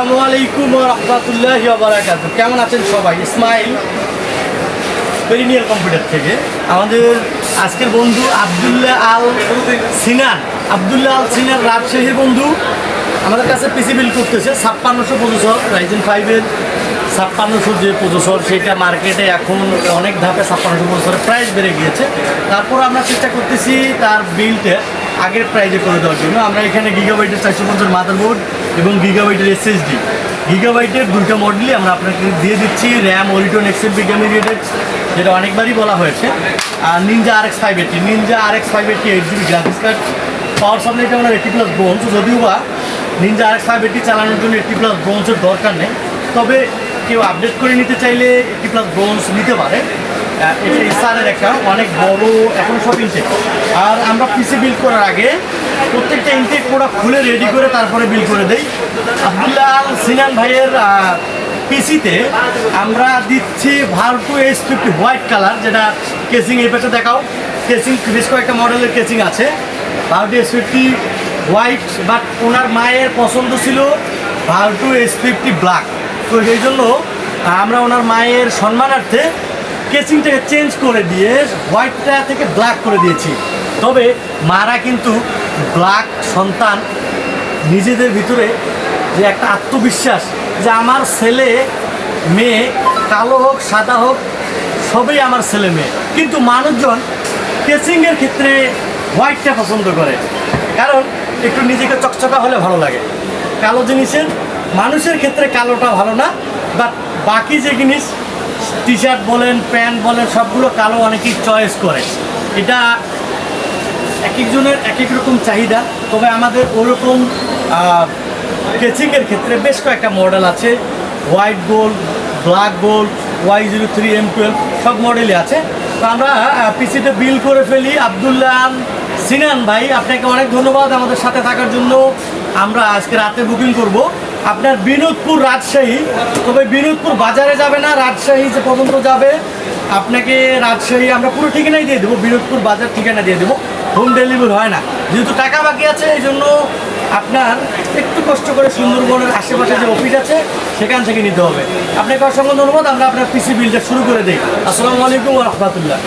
আসসালামু আলাইকুম রহমতুল্লাহ বারাকাত কেমন আছেন সবাই? ইসমাইল পেরিনিয়াল কম্পিউটার থেকে। আমাদের আজকের বন্ধু আবদুল্লাহ আল সিনান। আবদুল্লাহ আল সিনান রাজশাহীর বন্ধু। আমাদের কাছে পিসি বিল করতেছে, ছাপ্পান্নশো প্রসেসর রাইজেন ফাইভের ছাপ্পান্নশো যে প্রসেসর, সেটা মার্কেটে এখন অনেক ধাপে ছাপ্পান্নশো প্রসেসরের প্রাইস বেড়ে গিয়েছে। তারপর আমরা চেষ্টা করতেছি তার বিলটা আগের প্রাইজে করে দেওয়ার জন্য। আমরা এখানে গিগাবাইটের চারশো পঞ্চাশ মাদারবোর্ড এবং গিগাবাইটের এসএসডি গিগাবাইটের দুইটা মডেলই আমরা আপনাকে দিয়ে দিচ্ছি র্যাম ওরিটন এক্সেল বিগামিরিয়েটেড যেটা অনেকবারই বলা হয়েছে। আর ninja R X five eighty ninja R X five eighty eight GB graphics card power সাপ্লাইটা আমরা এইটি প্লাস ব্রোঞ্জ যদিও বা ninja R X five eighty চালানোর জন্য এইটি প্লাস ব্রোঞ্জের দরকার নেই। তবে কেউ আপডেট করে নিতে চাইলে এইটি প্লাস ব্রোঞ্জ নিতে পারে। এটা ইসারের একটা অনেক বড় এখন সব ইনটেক আর আমরা পিসি বিল করার আগে প্রত্যেকটা ইনটেক প্রোডাক্ট খুলে রেডি করে তারপরে বিল করে দেই। আবদুল্লাহ সিনান ভাইয়ের পিসিতে আমরা দিচ্ছি Vertu S fifty white colour যেটা কেসিং এই পাশে দেখাও। কেসিং বেশ কয়েকটা মডেলের কেসিং আছে। Vertu S fifty white but ওনার মায়ের পছন্দ ছিল ভার্টু এস ফিফটি ব্ল্যাক তো সেই জন্য আমরা ওনার মায়ের সম্মানার্থে কেচিংটাকে চেঞ্জ করে দিয়ে হোয়াইটটা থেকে ব্ল্যাক করে দিয়েছি। তবে মারা কিন্তু ব্ল্যাক সন্তান নিজেদের ভিতরে যে একটা আত্মবিশ্বাস যে আমার ছেলে, মেয়ে, কালো হোক, সাদা হোক, সবই আমার ছেলে, মেয়ে। কিন্তু মানুষজন কেচিংয়ের ক্ষেত্রে হোয়াইটটা পছন্দ করে। কারণ একটু নিজেকে চকচকা হলে ভালো লাগে। কালো জিনিসের মানুষের ক্ষেত্রে কালোটা ভালো না, বাট বাকি যে জিনিস টি শার্ট বলেন, প্যান্ট বলেন, সবগুলো কালো অনেকেই চয়েস করে। এটা এক একজনের এক এক রকম চাহিদা। তবে আমাদের ওরকম কেচিংয়ের ক্ষেত্রে বেশ কয়েকটা মডেল আছে। White gold black gold Y zero three M twelve সব মডেলই আছে। তো আমরা পিসিতে বিল করে ফেলি। আবদুল্লাহ সিনান ভাই, আপনাকে অনেক ধন্যবাদ আমাদের সাথে থাকার জন্য। আমরা আজকে রাতে বুকিং করব। আপনার বিনোদপুর রাজশাহী। তবে বিনোদপুর বাজারে যাবে না, রাজশাহী যে পর্যন্ত যাবে, আপনাকে রাজশাহী আমরা পুরো ঠিকানাই দিয়ে দেবো, বিনোদপুর বাজার ঠিকানা দিয়ে দেবো। হোম ডেলিভারি হয় না। যেহেতু টাকা বাকি আছে, এই জন্য আপনার একটু কষ্ট করে সুন্দরবনের আশেপাশে যে অফিস আছে, সেখান থেকে নিতে হবে। আপনাকে অসংখ্য ধন্যবাদ, আমরা আপনার পিসি বিলটা শুরু করে দিই। আসসালামু আলাইকুম রহমতুল্লাহ।